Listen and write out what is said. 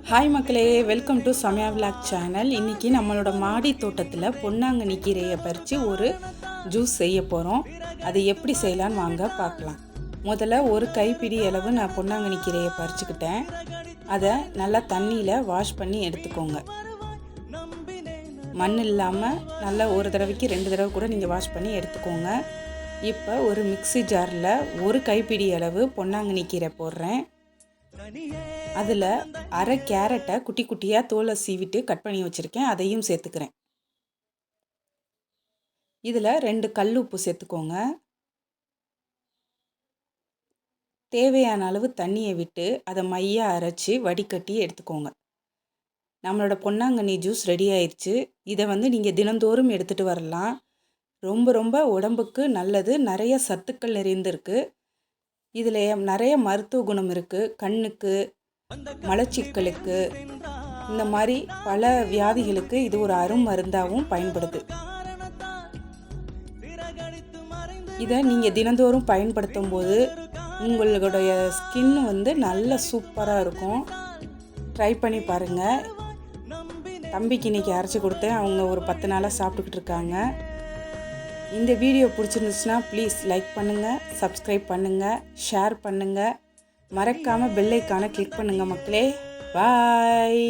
Hi மக்களே welcome to Samaya vlog channel இன்றைக்கி நம்மளோட மாடி தோட்டத்தில் பொன்னாங்கண்ணி கீரையை பறித்து ஒரு ஜூஸ் செய்ய போகிறோம் அது எப்படி செய்யலான்னு வாங்க பார்க்கலாம். முதல்ல ஒரு கைப்பிடி அளவு நான் பொன்னாங்கண்ணி கீரையை பறிச்சுக்கிட்டேன். அதை நல்லா தண்ணியில் வாஷ் பண்ணி எடுத்துக்கோங்க. மண் இல்லாமல் நல்லா ஒரு தடவைக்கு ரெண்டு தடவை கூட நீங்கள் வாஷ் பண்ணி எடுத்துக்கோங்க. இப்போ ஒரு மிக்சி ஜாரில் ஒரு கைப்பிடி அளவு பொன்னாங்கண்ணி கீரை போடுறேன். அதில் அரை கேரட்டை குட்டி குட்டியாக தோலை சீவிட்டு கட் பண்ணி வச்சுருக்கேன். அதையும் சேர்த்துக்கிறேன். இதில் ரெண்டு கல் உப்பு சேர்த்துக்கோங்க. தேவையான அளவு தண்ணியை விட்டு அதை மையாக அரைச்சி வடிகட்டி எடுத்துக்கோங்க. நம்மளோட பொன்னாங்கண்ணி ஜூஸ் ரெடி ஆயிடுச்சு இதை வந்து நீங்கள் தினந்தோறும் எடுத்துகிட்டு வரலாம். ரொம்ப ரொம்ப உடம்புக்கு நல்லது. நிறைய சத்துக்கள் நிறைந்திருக்கு. இதில் நிறைய மருத்துவ குணம் இருக்குது கண்ணுக்கு மலச்சிக்கலுக்கு இந்த மாதிரி பல வியாதிகளுக்கு இது ஒரு அருமருந்தாகவும் பயன்படுது. இதை நீங்கள் தினந்தோறும் பயன்படுத்தும் போது உங்களுடைய ஸ்கின் வந்து நல்ல சூப்பராக இருக்கும். ட்ரை பண்ணி பாருங்கள் தம்பிக்கு இன்றைக்கி அரைச்சி கொடுத்தேன். அவங்க ஒரு பத்து நாளாக சாப்பிட்டுக்கிட்டு இருக்காங்க. இந்த வீடியோ பிடிச்சிருந்துச்சுன்னா ப்ளீஸ் லைக் பண்ணுங்கள் சப்ஸ்கிரைப் பண்ணுங்கள் ஷேர் பண்ணுங்கள் மறக்காமல் பெல்லைக்கான கிளிக் பண்ணுங்கள் மக்களே. பாய்.